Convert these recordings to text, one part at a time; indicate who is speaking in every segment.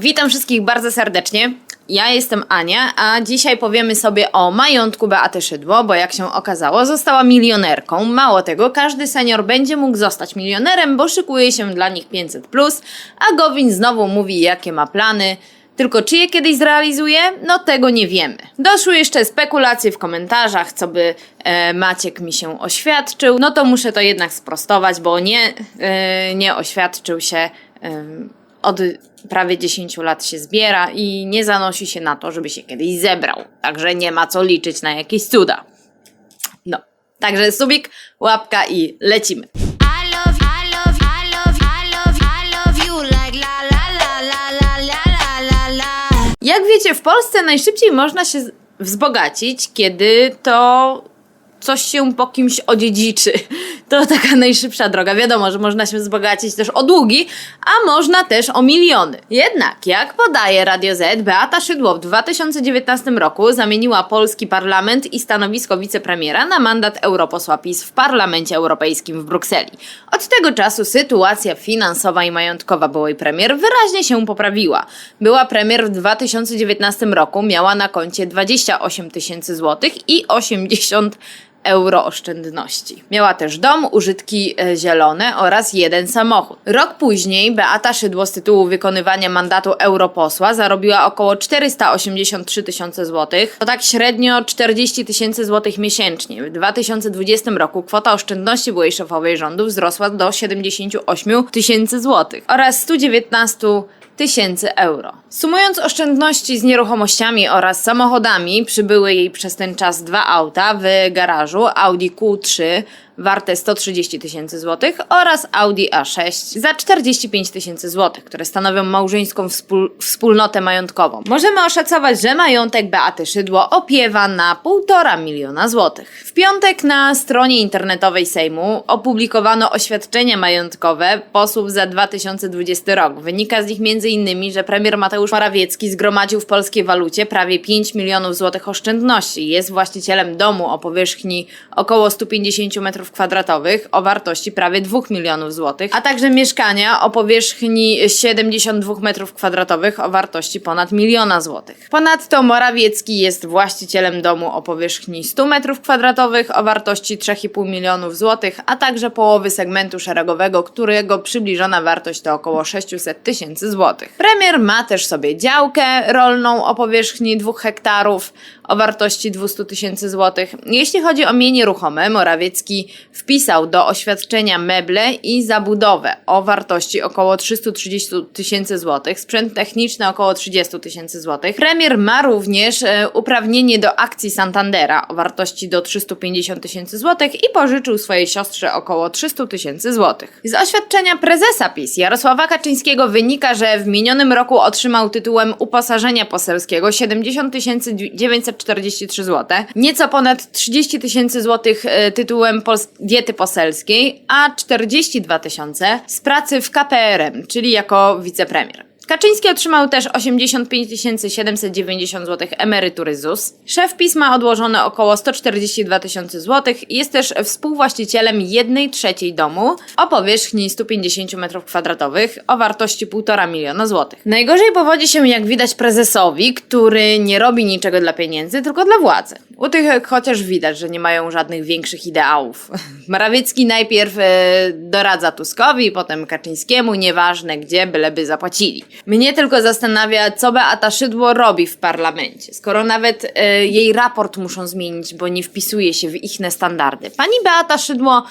Speaker 1: Witam wszystkich bardzo serdecznie. Ja jestem Ania, a dzisiaj powiemy sobie o majątku Beaty Szydło, bo jak się okazało, została milionerką. Mało tego, każdy senior będzie mógł zostać milionerem, bo szykuje się dla nich 500, a Gowin znowu mówi, jakie ma plany. Tylko czy je kiedyś zrealizuje? No tego nie wiemy. Doszły jeszcze spekulacje w komentarzach, co by e, Maciek mi się oświadczył. No to muszę to jednak sprostować, bo nie, e, nie oświadczył się. E, od prawie 10 lat się zbiera i nie zanosi się na to, żeby się kiedyś zebrał. Także nie ma co liczyć na jakieś cuda. No, także subik, łapka i lecimy. Jak wiecie, w Polsce najszybciej można się wzbogacić, kiedy to coś się po kimś odziedziczy. To taka najszybsza droga. Wiadomo, że można się wzbogacić też o długi, a można też o miliony. Jednak, jak podaje Radio Z, Beata Szydło w 2019 roku zamieniła polski parlament i stanowisko wicepremiera na mandat europosła PiS w Parlamencie Europejskim w Brukseli. Od tego czasu sytuacja finansowa i majątkowa byłej premier wyraźnie się poprawiła. Była premier w 2019 roku, miała na koncie 28 tysięcy złotych i 80 euro oszczędności. Miała też dom, użytki e, zielone oraz jeden samochód. Rok później Beata Szydło z tytułu wykonywania mandatu europosła zarobiła około 483 tysiące złotych. To tak średnio 40 tysięcy złotych miesięcznie. W 2020 roku kwota oszczędności byłej szefowej rządu wzrosła do 78 tysięcy złotych oraz 119 tysięcy euro. Sumując oszczędności z nieruchomościami oraz samochodami, przybyły jej przez ten czas dwa auta w garażu Audi Q3 warte 130 tysięcy złotych oraz Audi A6 za 45 tysięcy złotych, które stanowią małżeńską wspól wspólnotę majątkową. Możemy oszacować, że majątek Beaty Szydło opiewa na 1,5 miliona złotych. W piątek na stronie internetowej Sejmu opublikowano oświadczenia majątkowe posłów za 2020 rok. Wynika z nich m.in., że premier Mateusz Morawiecki zgromadził w polskiej walucie prawie 5 milionów złotych oszczędności. Jest właścicielem domu o powierzchni około 150 metrów kwadratowych o wartości prawie 2 milionów złotych, a także mieszkania o powierzchni 72 metrów kwadratowych o wartości ponad miliona złotych. Ponadto Morawiecki jest właścicielem domu o powierzchni 100 metrów kwadratowych o wartości 3,5 milionów złotych, a także połowy segmentu szeregowego, którego przybliżona wartość to około 600 tysięcy złotych. Premier ma też sobie działkę rolną o powierzchni 2 hektarów o wartości 200 tysięcy złotych. Jeśli chodzi o mienie ruchome, Morawiecki wpisał do oświadczenia meble i zabudowę o wartości około 330 tysięcy złotych, sprzęt techniczny około 30 tysięcy złotych. Premier ma również e, uprawnienie do akcji Santandera o wartości do 350 tysięcy złotych i pożyczył swojej siostrze około 300 tysięcy złotych. Z oświadczenia prezesa PiS Jarosława Kaczyńskiego wynika, że w minionym roku otrzymał tytułem uposażenia poselskiego 70 943 zł, nieco ponad 30 tysięcy złotych e, tytułem diety poselskiej, a 42 tysiące z pracy w KPRM, czyli jako wicepremier. Kaczyński otrzymał też 85 790 zł emerytury ZUS. Szef pisma odłożone około 142 tysiące złotych i jest też współwłaścicielem 1 trzeciej domu o powierzchni 150 m2 o wartości 1,5 miliona złotych. Najgorzej powodzi się jak widać prezesowi, który nie robi niczego dla pieniędzy, tylko dla władzy. U tych chociaż widać, że nie mają żadnych większych ideałów. Morawiecki najpierw e, doradza Tuskowi, potem Kaczyńskiemu, nieważne gdzie, byleby zapłacili. Mnie tylko zastanawia, co Beata Szydło robi w parlamencie, skoro nawet e, jej raport muszą zmienić, bo nie wpisuje się w ich standardy. Pani Beata Szydło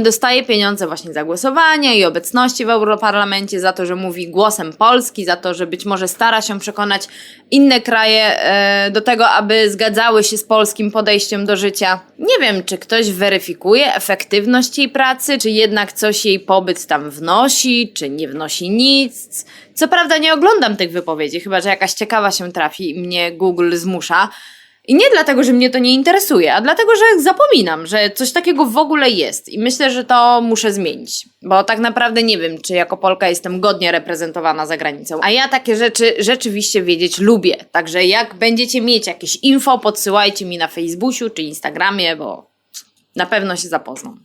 Speaker 1: dostaje pieniądze właśnie za głosowanie i obecności w Europarlamencie, za to, że mówi głosem Polski, za to, że być może stara się przekonać inne kraje e, do tego, aby zgadzały się z polskim podejściem do życia. Nie wiem, czy ktoś weryfikuje efektywność jej pracy, czy jednak coś jej pobyt tam wnosi, czy nie wnosi nic. Co prawda nie oglądam tych wypowiedzi, chyba że jakaś ciekawa się trafi i mnie Google zmusza. I nie dlatego, że mnie to nie interesuje, a dlatego, że zapominam, że coś takiego w ogóle jest i myślę, że to muszę zmienić. Bo tak naprawdę nie wiem, czy jako Polka jestem godnie reprezentowana za granicą. A ja takie rzeczy rzeczywiście wiedzieć lubię. Także jak będziecie mieć jakieś info, podsyłajcie mi na Facebooku czy Instagramie, bo na pewno się zapoznam.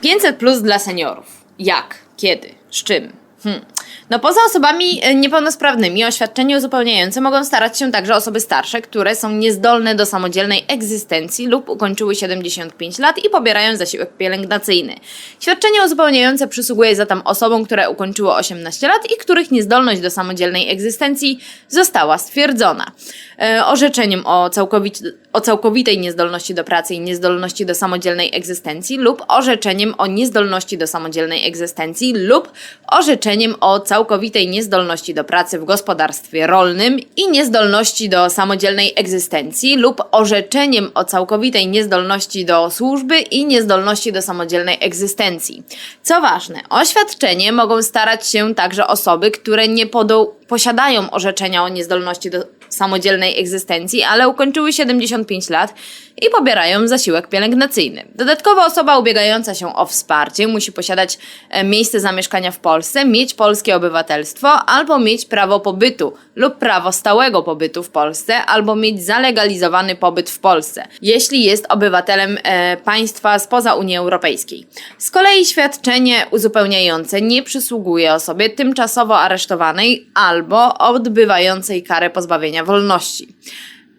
Speaker 1: 500 plus dla seniorów. Jak? Kiedy? Z czym? Hmm. No poza osobami e, niepełnosprawnymi oświadczenie uzupełniające mogą starać się także osoby starsze, które są niezdolne do samodzielnej egzystencji lub ukończyły 75 lat i pobierają zasiłek pielęgnacyjny. Świadczenie uzupełniające przysługuje zatem osobom, które ukończyły 18 lat i których niezdolność do samodzielnej egzystencji została stwierdzona. E, orzeczeniem o, całkowit, o całkowitej niezdolności do pracy i niezdolności do samodzielnej egzystencji lub orzeczeniem o niezdolności do samodzielnej egzystencji lub orzeczeniem o całkowitej niezdolności do pracy w gospodarstwie rolnym i niezdolności do samodzielnej egzystencji lub orzeczeniem o całkowitej niezdolności do służby i niezdolności do samodzielnej egzystencji. Co ważne, o świadczenie mogą starać się także osoby, które nie podą, posiadają orzeczenia o niezdolności do samodzielnej egzystencji, ale ukończyły 75 lat i pobierają zasiłek pielęgnacyjny. Dodatkowo osoba ubiegająca się o wsparcie musi posiadać e, miejsce zamieszkania w Polsce, mieć polskie obywatelstwo albo mieć prawo pobytu lub prawo stałego pobytu w Polsce albo mieć zalegalizowany pobyt w Polsce, jeśli jest obywatelem e, państwa spoza Unii Europejskiej. Z kolei świadczenie uzupełniające nie przysługuje osobie tymczasowo aresztowanej albo odbywającej karę pozbawienia wolności.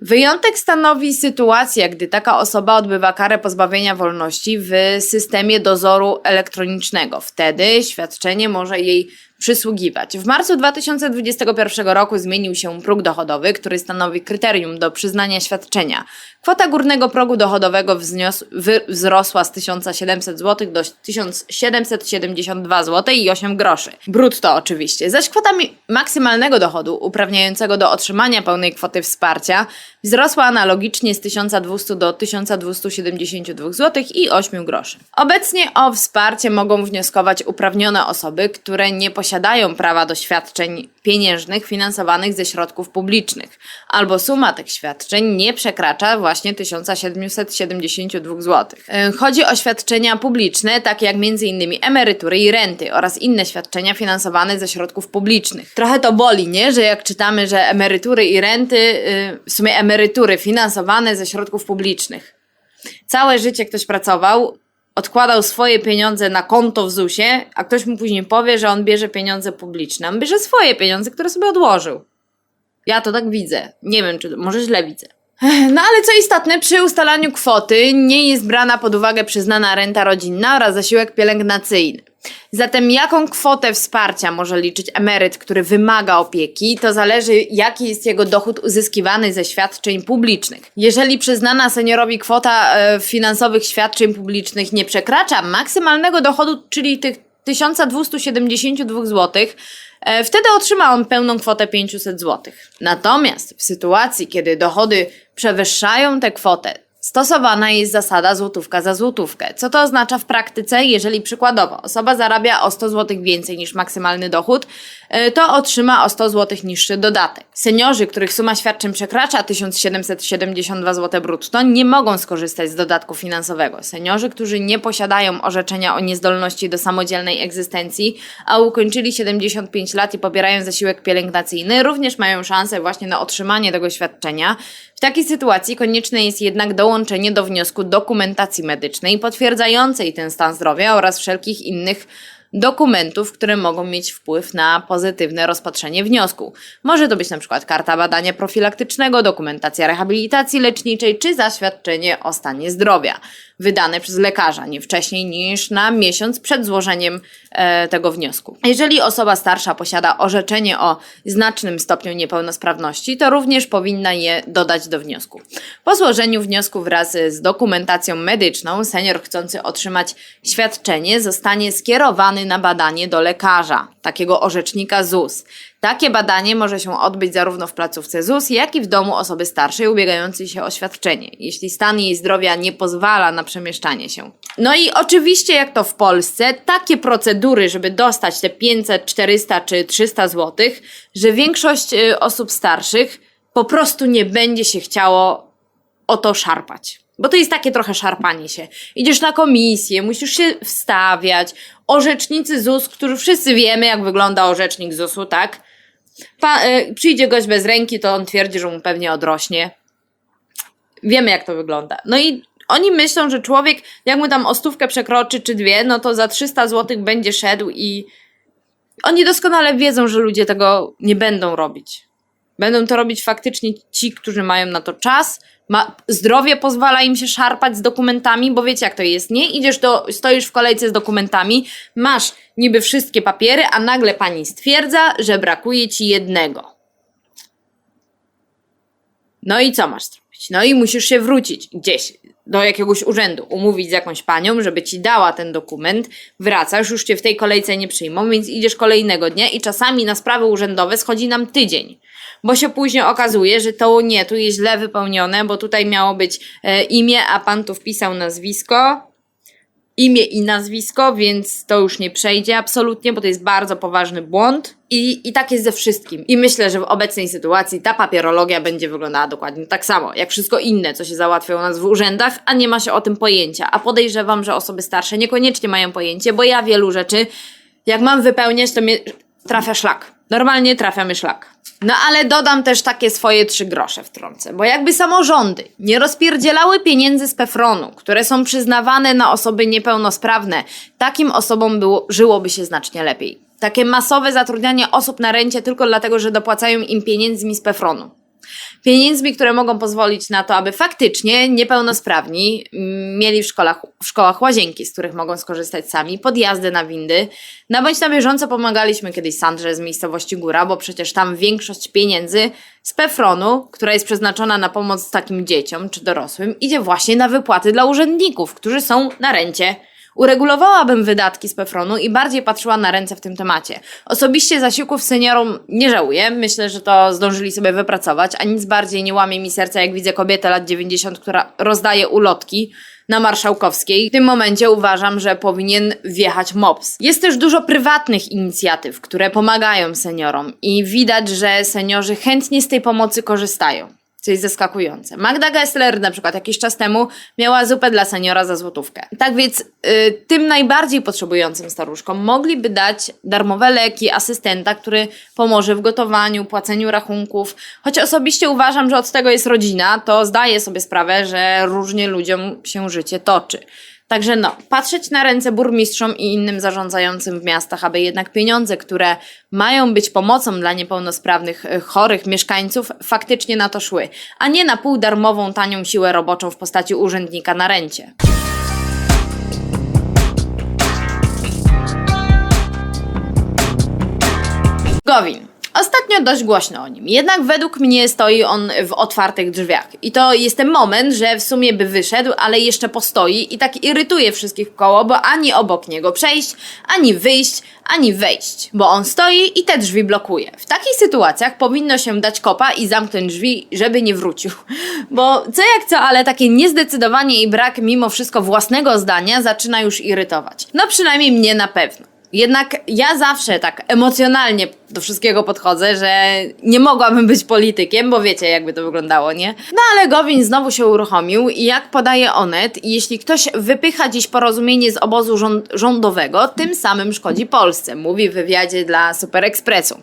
Speaker 1: Wyjątek stanowi sytuacja, gdy taka osoba odbywa karę pozbawienia wolności w systemie dozoru elektronicznego. Wtedy świadczenie może jej przysługiwać. W marcu 2021 roku zmienił się próg dochodowy, który stanowi kryterium do przyznania świadczenia. Kwota górnego progu dochodowego wznios- wy- wzrosła z 1700 zł do 1772 zł i 8 groszy. Brutto oczywiście. Zaś kwota maksymalnego dochodu uprawniającego do otrzymania pełnej kwoty wsparcia wzrosła analogicznie z 1200 do 1272 zł i 8 groszy. Obecnie o wsparcie mogą wnioskować uprawnione osoby, które nie posiadają prawa do świadczeń pieniężnych finansowanych ze środków publicznych, albo suma tych świadczeń nie przekracza właśnie 1772 zł. E, Chodzi o świadczenia publiczne, takie jak m.in. emerytury i renty oraz inne świadczenia finansowane ze środków publicznych. Trochę to boli, nie? Że jak czytamy, że emerytury i renty, y, w sumie emerytury finansowane ze środków publicznych. Całe życie ktoś pracował, odkładał swoje pieniądze na konto w ZUS-ie, a ktoś mu później powie, że on bierze pieniądze publiczne. On bierze swoje pieniądze, które sobie odłożył. Ja to tak widzę. Nie wiem, czy może źle widzę. No ale co istotne, przy ustalaniu kwoty nie jest brana pod uwagę przyznana renta rodzinna oraz zasiłek pielęgnacyjny. Zatem jaką kwotę wsparcia może liczyć emeryt, który wymaga opieki, to zależy jaki jest jego dochód uzyskiwany ze świadczeń publicznych. Jeżeli przyznana seniorowi kwota e, finansowych świadczeń publicznych nie przekracza maksymalnego dochodu, czyli tych 1272 zł, e, wtedy otrzyma on pełną kwotę 500 zł. Natomiast w sytuacji, kiedy dochody przewyższają tę kwotę, stosowana jest zasada złotówka za złotówkę. Co to oznacza w praktyce? Jeżeli przykładowo osoba zarabia o 100 zł więcej niż maksymalny dochód, to otrzyma o 100 zł niższy dodatek. Seniorzy, których suma świadczeń przekracza 1772 zł brutto, nie mogą skorzystać z dodatku finansowego. Seniorzy, którzy nie posiadają orzeczenia o niezdolności do samodzielnej egzystencji, a ukończyli 75 lat i pobierają zasiłek pielęgnacyjny, również mają szansę właśnie na otrzymanie tego świadczenia. W takiej sytuacji konieczne jest jednak dołączenie do wniosku dokumentacji medycznej potwierdzającej ten stan zdrowia oraz wszelkich innych dokumentów, które mogą mieć wpływ na pozytywne rozpatrzenie wniosku. Może to być na przykład karta badania profilaktycznego, dokumentacja rehabilitacji leczniczej czy zaświadczenie o stanie zdrowia, wydane przez lekarza nie wcześniej niż na miesiąc przed złożeniem e, tego wniosku. Jeżeli osoba starsza posiada orzeczenie o znacznym stopniu niepełnosprawności, to również powinna je dodać do wniosku. Po złożeniu wniosku wraz z dokumentacją medyczną, senior chcący otrzymać świadczenie zostanie skierowany na badanie do lekarza, takiego orzecznika ZUS. Takie badanie może się odbyć zarówno w placówce ZUS, jak i w domu osoby starszej ubiegającej się o świadczenie, jeśli stan jej zdrowia nie pozwala na przemieszczanie się. No i oczywiście, jak to w Polsce, takie procedury, żeby dostać te 500, 400 czy 300 zł, że większość y, osób starszych po prostu nie będzie się chciało o to szarpać. Bo to jest takie trochę szarpanie się. Idziesz na komisję, musisz się wstawiać. Orzecznicy ZUS, którzy wszyscy wiemy, jak wygląda orzecznik ZUS-u, tak? Pa, y, przyjdzie gość bez ręki, to on twierdzi, że mu pewnie odrośnie. Wiemy, jak to wygląda. No i Oni myślą, że człowiek, jak mu tam o stówkę przekroczy czy dwie, no to za 300 zł będzie szedł i oni doskonale wiedzą, że ludzie tego nie będą robić. Będą to robić faktycznie ci, którzy mają na to czas. Ma, zdrowie pozwala im się szarpać z dokumentami, bo wiecie jak to jest, nie? Idziesz do, stoisz w kolejce z dokumentami, masz niby wszystkie papiery, a nagle pani stwierdza, że brakuje ci jednego. No i co masz zrobić? No i musisz się wrócić gdzieś do jakiegoś urzędu, umówić z jakąś panią, żeby ci dała ten dokument, wracasz, już cię w tej kolejce nie przyjmą, więc idziesz kolejnego dnia i czasami na sprawy urzędowe schodzi nam tydzień. Bo się później okazuje, że to nie, tu jest źle wypełnione, bo tutaj miało być e, imię, a pan tu wpisał nazwisko, imię i nazwisko, więc to już nie przejdzie absolutnie, bo to jest bardzo poważny błąd. I, I tak jest ze wszystkim. I myślę, że w obecnej sytuacji ta papierologia będzie wyglądała dokładnie tak samo, jak wszystko inne, co się załatwia u nas w urzędach, a nie ma się o tym pojęcia. A podejrzewam, że osoby starsze niekoniecznie mają pojęcie, bo ja wielu rzeczy, jak mam wypełniać, to mnie trafia szlak. Normalnie trafia mi szlak. No ale dodam też takie swoje trzy grosze wtrącę, bo jakby samorządy nie rozpierdzielały pieniędzy z Pefronu, które są przyznawane na osoby niepełnosprawne, takim osobom było, żyłoby się znacznie lepiej. Takie masowe zatrudnianie osób na rencie tylko dlatego, że dopłacają im pieniędzmi z Pefronu. Pieniędzmi, które mogą pozwolić na to, aby faktycznie niepełnosprawni mm, mieli w szkołach, w szkołach łazienki, z których mogą skorzystać sami, podjazdy na windy. Na bądź na bieżąco pomagaliśmy kiedyś Sandrze z miejscowości Góra, bo przecież tam większość pieniędzy z Pefronu, która jest przeznaczona na pomoc takim dzieciom czy dorosłym, idzie właśnie na wypłaty dla urzędników, którzy są na rencie. Uregulowałabym wydatki z Pefronu i bardziej patrzyła na ręce w tym temacie. Osobiście zasiłków seniorom nie żałuję. Myślę, że to zdążyli sobie wypracować, a nic bardziej nie łamie mi serca, jak widzę kobietę lat 90, która rozdaje ulotki na Marszałkowskiej. W tym momencie uważam, że powinien wjechać MOPS. Jest też dużo prywatnych inicjatyw, które pomagają seniorom i widać, że seniorzy chętnie z tej pomocy korzystają. Co jest zaskakujące. Magda Gessler na przykład jakiś czas temu miała zupę dla seniora za złotówkę. Tak więc y, tym najbardziej potrzebującym staruszkom mogliby dać darmowe leki, asystenta, który pomoże w gotowaniu, płaceniu rachunków. Choć osobiście uważam, że od tego jest rodzina, to zdaję sobie sprawę, że różnie ludziom się życie toczy. Także no, patrzeć na ręce burmistrzom i innym zarządzającym w miastach, aby jednak pieniądze, które mają być pomocą dla niepełnosprawnych, y, chorych mieszkańców, faktycznie na to szły, a nie na półdarmową, tanią siłę roboczą w postaci urzędnika na rencie. Gowin. Ostatnio dość głośno o nim, jednak według mnie stoi on w otwartych drzwiach. I to jest ten moment, że w sumie by wyszedł, ale jeszcze postoi i tak irytuje wszystkich koło, bo ani obok niego przejść, ani wyjść, ani wejść, bo on stoi i te drzwi blokuje. W takich sytuacjach powinno się dać kopa i zamknąć drzwi, żeby nie wrócił. Bo co jak co, ale takie niezdecydowanie i brak mimo wszystko własnego zdania zaczyna już irytować. No przynajmniej mnie na pewno. Jednak ja zawsze tak emocjonalnie do wszystkiego podchodzę, że nie mogłabym być politykiem, bo wiecie, jakby to wyglądało, nie? No ale Gowin znowu się uruchomił i jak podaje Onet, jeśli ktoś wypycha dziś porozumienie z obozu rząd rządowego, tym samym szkodzi Polsce, mówi w wywiadzie dla Super Expressu.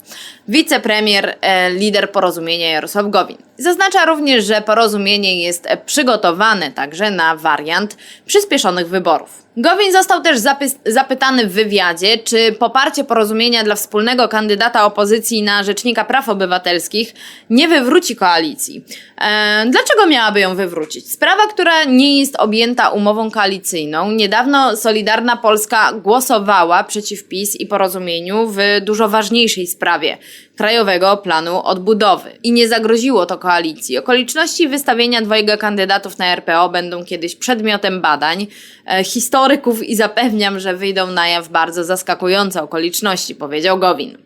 Speaker 1: Wicepremier, e, lider porozumienia Jarosław Gowin. Zaznacza również, że porozumienie jest przygotowane także na wariant przyspieszonych wyborów. Gowin został też zapy- zapytany w wywiadzie, czy poparcie porozumienia dla wspólnego kandydata opozycji na rzecznika praw obywatelskich nie wywróci koalicji. E, dlaczego miałaby ją wywrócić? Sprawa, która nie jest objęta umową koalicyjną. Niedawno Solidarna Polska głosowała przeciw PiS i porozumieniu w dużo ważniejszej sprawie Krajowego Planu Odbudowy. I nie zagroziło to koalicji. Okoliczności wystawienia dwojga kandydatów na RPO będą kiedyś przedmiotem badań e, historyków i zapewniam, że wyjdą na jaw bardzo zaskakujące okoliczności, powiedział Gowin.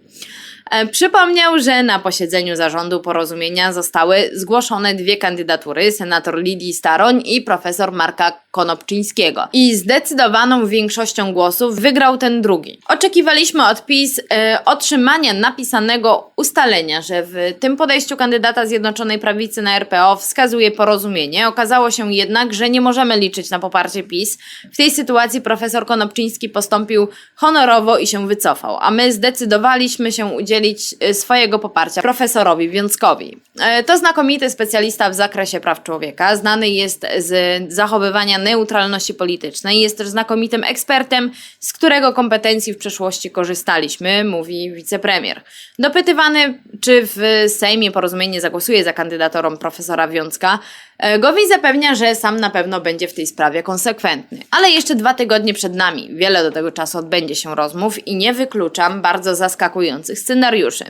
Speaker 1: E, Przypomniał, że na posiedzeniu zarządu porozumienia zostały zgłoszone dwie kandydatury, senator Lidii Staroń i profesor Marka Konopczyńskiego. I zdecydowaną większością głosów wygrał ten drugi. Oczekiwaliśmy od PiS e, otrzymania napisanego ustalenia, że w tym podejściu kandydata Zjednoczonej Prawicy na RPO wskazuje porozumienie. Okazało się jednak, że nie możemy liczyć na poparcie PiS. W tej sytuacji profesor Konopczyński postąpił honorowo i się wycofał, a my zdecydowaliśmy się udzielić e, swojego poparcia profesorowi Wiązkowi. E, To znakomity specjalista w zakresie praw człowieka, znany jest z zachowywania neutralności politycznej, jest też znakomitym ekspertem, z którego kompetencji w przeszłości korzystaliśmy, mówi wicepremier. Dopytywany, czy w Sejmie porozumienie zagłosuje za kandydaturą profesora Wiązka, e, Gowin zapewnia, że sam na pewno będzie w tej sprawie konsekwentny. Ale jeszcze dwa tygodnie przed nami. Wiele do tego czasu odbędzie się rozmów i nie wykluczam bardzo zaskakujących scenariuszy.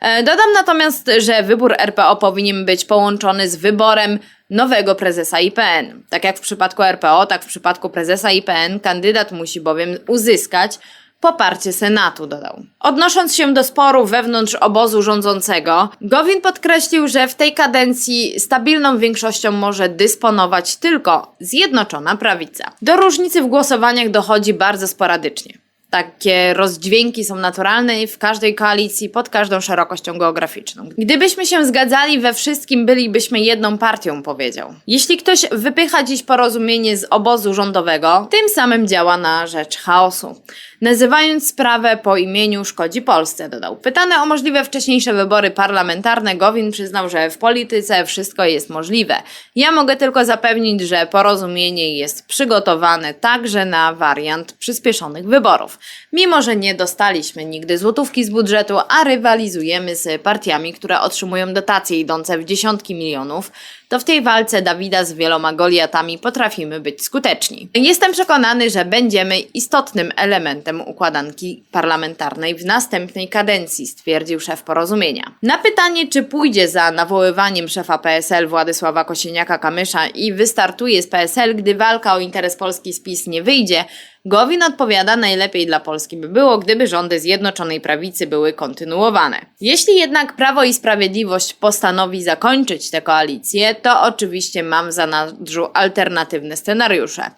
Speaker 1: E, Dodam natomiast, że wybór RPO powinien być połączony z wyborem nowego prezesa IPN. Tak jak w przypadku RPO, tak w przypadku prezesa IPN kandydat musi bowiem uzyskać poparcie Senatu, dodał. Odnosząc się do sporu wewnątrz obozu rządzącego, Gowin podkreślił, że w tej kadencji stabilną większością może dysponować tylko Zjednoczona Prawica. Do różnicy w głosowaniach dochodzi bardzo sporadycznie. Takie rozdźwięki są naturalne w każdej koalicji pod każdą szerokością geograficzną. Gdybyśmy się zgadzali we wszystkim, bylibyśmy jedną partią, powiedział. Jeśli ktoś wypycha dziś porozumienie z obozu rządowego, tym samym działa na rzecz chaosu. Nazywając sprawę po imieniu szkodzi Polsce, dodał. Pytany o możliwe wcześniejsze wybory parlamentarne, Gowin przyznał, że w polityce wszystko jest możliwe. Ja mogę tylko zapewnić, że porozumienie jest przygotowane także na wariant przyspieszonych wyborów. Mimo, że nie dostaliśmy nigdy złotówki z budżetu, a rywalizujemy z partiami, które otrzymują dotacje idące w dziesiątki milionów, to w tej walce Dawida z wieloma Goliatami potrafimy być skuteczni. Jestem przekonany, że będziemy istotnym elementem układanki parlamentarnej w następnej kadencji, stwierdził szef porozumienia. Na pytanie, czy pójdzie za nawoływaniem szefa PSL Władysława Kosiniaka-Kamysza i wystartuje z PSL, gdy walka o interes Polski z PiS nie wyjdzie, Gowin odpowiada, najlepiej dla Polski by było, gdyby rządy Zjednoczonej Prawicy były kontynuowane. Jeśli jednak Prawo i Sprawiedliwość postanowi zakończyć tę koalicję, to oczywiście mam w zanadrzu alternatywne scenariusze.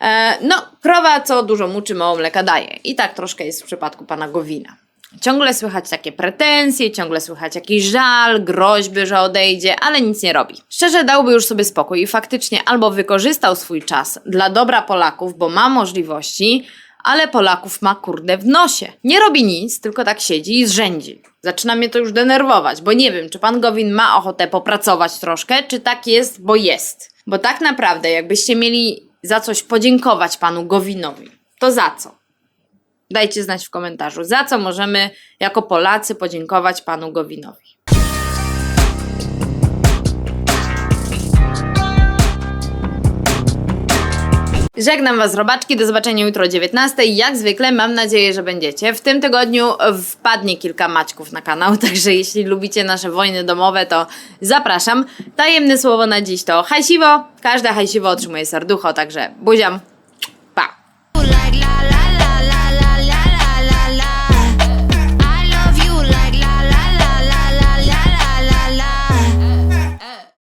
Speaker 1: E, no, krowa co dużo muczy, mało mleka daje. I tak troszkę jest w przypadku pana Gowina. Ciągle słychać takie pretensje, ciągle słychać jakiś żal, groźby, że odejdzie, ale nic nie robi. Szczerze dałby już sobie spokój i faktycznie albo wykorzystał swój czas dla dobra Polaków, bo ma możliwości, ale Polaków ma kurde w nosie. Nie robi nic, tylko tak siedzi i zrzędzi. Zaczyna mnie to już denerwować, bo nie wiem, czy pan Gowin ma ochotę popracować troszkę, czy tak jest, bo jest. Bo tak naprawdę, jakbyście mieli za coś podziękować panu Gowinowi, to za co? Dajcie znać w komentarzu, za co możemy jako Polacy podziękować panu Gowinowi. Żegnam Was, robaczki. Do zobaczenia jutro o 19. Jak zwykle mam nadzieję, że będziecie. W tym tygodniu wpadnie kilka maćków na kanał, także jeśli lubicie nasze wojny domowe, to zapraszam. Tajemne słowo na dziś to hajsiwo. Każde hajsiwo otrzymuje serducho, także buziam. Pa!